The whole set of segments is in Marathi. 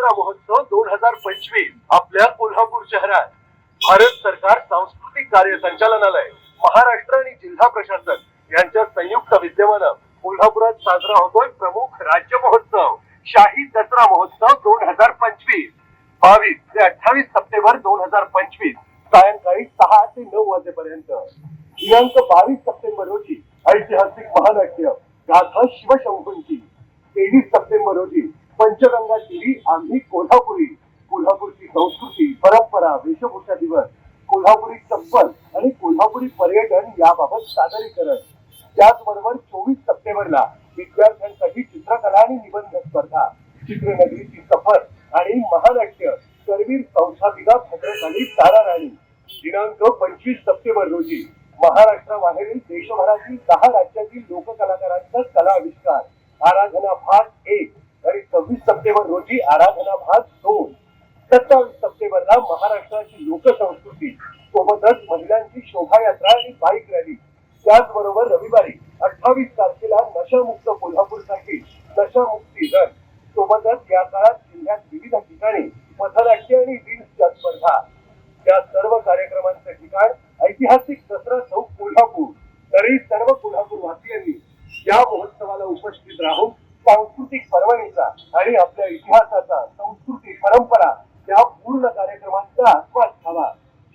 दसरा महोत्सव दोन हजार पंचवीस आपल्या कोल्हापूर शहरात भारत सरकार सांस्कृतिक कार्य संचालनालय महाराष्ट्र आणि जिल्हा प्रशासन यांच्या संयुक्त विद्यमानं कोल्हापुरात साजरा होतोय प्रमुख राज्य महोत्सव शाही दसरा महोत्सव दोन हजार पंचवीस. बावीस ते अठ्ठावीस सप्टेंबर दोन हजार पंचवीस सायंकाळी सहा ते नऊ वाजेपर्यंत. दिनांक बावीस सप्टेंबर रोजी ऐतिहासिक महानाट्य गाथा शिवशंभूंची तेवीस सप्टेंबर रोजी पंचगंगा तीरी आम्ही कोल्हापुरी कोल्हापूरची संस्कृती परंपरा वेशभूषा दिवस कोल्हापुरी चप्पल आणि कोल्हापुरी पर्यटन याबाबत सादरीकरण. त्याचबरोबर चोवीस सप्टेंबरला विद्यार्थ्यांसाठी चित्रकला आणि निबंध स्पर्धा चित्रनगरीची सफर आणि महानाट्य करवीर संस्थापिका भद्रकाली तारा राणी दिनांक पंचवीस सप्टेंबर रोजी महाराष्ट्राबाहेरील देशभरातील दहा राज्यातील लोककलाकारांचा कला आविष्कार आराधना भाग सव्वीस सप्टेंबर रोजी आराधना भाग दोन सत्तावीस सप्टेंबरला महाराष्ट्राची लोकसंस्कृती सोबतच महिलांची शोभायात्रा आणि बाईक रॅली. त्याचबरोबर रविवारी अठ्ठावीस तारखेला नशामुक्त कोल्हापूरसाठी नशामुक्ती रन सोबतच या काळात जिल्ह्यात विविध ठिकाणी पथनाट्य आणि रील्सच्या स्पर्धा. या सर्व कार्यक्रमांचं ठिकाण ऐतिहासिक दसरा चौक कोल्हापूर. तरी सर्व कोल्हापूर वासियांनी या महोत्सवाला उपस्थित राहून सांस्कृतिक पर्वणीचा आणि आपल्या इतिहासाचा संस्कृती परंपरा या पूर्ण कार्यक्रमांचा आस्वाद घ्यावा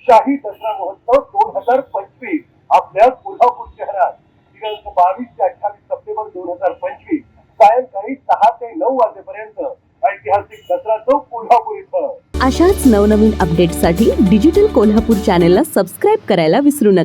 शाही दसरा महोत्सव दोन हजार पंचवीस आपल्या कोल्हापूर शहरात. दिनांक बावीस ते अठ्ठावीस सप्टेंबर दोन हजार पंचवीस सायंकाळी सहा ते नऊ वाजेपर्यंत ऐतिहासिक दसरा चौक कोल्हापूर इथं. अशाच नवनवीन अपडेट्ससाठी डिजिटल कोल्हापूर चॅनेलला सबस्क्राईब करायला विसरू नका.